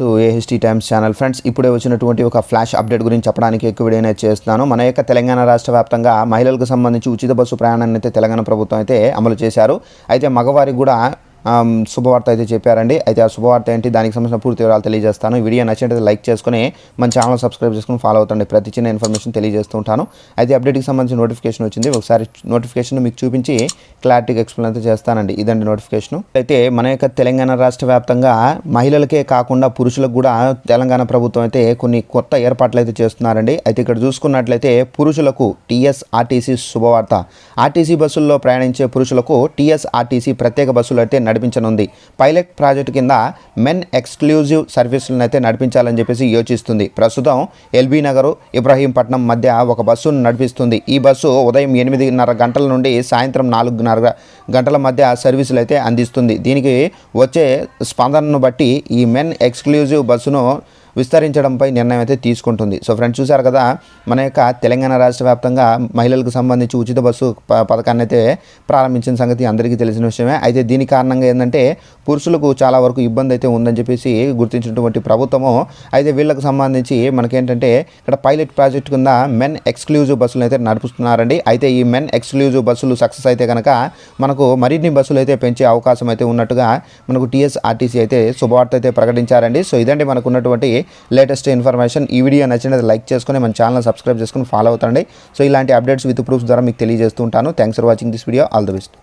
To AHT times channel friends ఇప్పుడే వచ్చినటువంటి ఒక ఫ్లాష్ అప్డేట్ గురించి చెప్పడానికి ఎక్కువ వీడియో చేస్తున్నాను. మన యొక్క తెలంగాణ రాష్ట్ర వ్యాప్తంగా మహిళలకు సంబంధించి ఉచిత బస్సు ప్రయాణాన్ని అయితే తెలంగాణ ప్రభుత్వం అయితే అమలు చేశారు. అయితే మగవారికి కూడా శుభవార్త అయితే చెప్పారండి. అయితే ఆ శుభవార్త ఏంటి? దానికి సంబంధించిన పూర్తి వివరాలు తెలియజేస్తాను. ఈ వీడియో నచ్చినట్లయితే లైక్ చేసుకుని మన ఛానల్ సబ్స్క్రైబ్ చేసుకుని ఫాలో అవుతండి ప్రతి చిన్న ఇన్ఫర్మేషన్ తెలియజేస్తూ ఉంటాను. అయితే అప్డేట్కి సంబంధించిన నోటిఫికేషన్ వచ్చింది. ఒకసారి నోటిఫికేషన్ మీకు చూపించి క్లారిటీగా ఎక్స్ప్లెయిన్ అయితే చేస్తానండి. ఇదండి నోటిఫికేషన్ అయితే మన యొక్క తెలంగాణ రాష్ట్ర వ్యాప్తంగా మహిళలకే కాకుండా పురుషులకు కూడా తెలంగాణ ప్రభుత్వం అయితే కొన్ని కొత్త ఏర్పాట్లు అయితే చేస్తున్నారండి. అయితే ఇక్కడ చూసుకున్నట్లయితే పురుషులకు టీఎస్ఆర్టీసీ శుభవార్త. ఆర్టీసీ బస్సుల్లో ప్రయాణించే పురుషులకు టీఎస్ఆర్టీసీ ప్రత్యేక బస్సులు అయితే నడిపించనుంది. పైలట్ ప్రాజెక్టు కింద మెన్ ఎక్స్క్లూజివ్ సర్వీసులను అయితే నడిపించాలని చెప్పేసి యోచిస్తుంది. ప్రస్తుతం ఎల్బీ నగరు ఇబ్రహీంపట్నం మధ్య ఒక బస్సును నడిపిస్తుంది. ఈ బస్సు ఉదయం ఎనిమిదిన్నర గంటల నుండి సాయంత్రం నాలుగున్నర గంటల మధ్య సర్వీసులు అయితే అందిస్తుంది. దీనికి వచ్చే స్పందనను బట్టి ఈ మెన్ ఎక్స్క్లూజివ్ బస్సును విస్తరించడంపై నిర్ణయం అయితే తీసుకుంటుంది. సో ఫ్రెండ్స్ చూశారు కదా మన యొక్క తెలంగాణ రాష్ట్ర వ్యాప్తంగా మహిళలకు సంబంధించి ఉచిత బస్సు ప- పథకాన్ని అయితే ప్రారంభించిన సంగతి అందరికీ తెలిసిన విషయమే. అయితే దీని కారణంగా ఏంటంటే పురుషులకు చాలా వరకు ఇబ్బంది అయితే ఉందని చెప్పేసి గుర్తించినటువంటి ప్రభుత్వము అయితే వీళ్ళకు సంబంధించి మనకేంటంటే ఇక్కడ పైలట్ ప్రాజెక్ట్ కింద మెన్ ఎక్స్క్లూజివ్ బస్సులు అయితే నడుపుతున్నారండి. అయితే ఈ మెన్ ఎక్స్క్లూజివ్ బస్సులు సక్సెస్ అయితే కనుక మనకు మరిన్ని బస్సులు అయితే పెంచే అవకాశం అయితే ఉన్నట్టుగా మనకు టీఎస్ఆర్టీసీ అయితే శుభవార్త అయితే ప్రకటించారండి. సో ఇదండి మనకు ఉన్నటువంటి లేటెస్ట్ ఇన్ఫర్మేషన్ ఈ వీడియో నచ్చినది లైక్ చేసుకొని మన ఛానల్ సబ్స్క్రైబ్ చేసుకొని ఫాలో అవుతారండి. సో ఇలాంటి అప్డేట్స్ విత్ ప్రూఫ్స్ ద్వారా మీకు తెలియజేస్తూ ఉంటాను. Thanks for watching this video all the best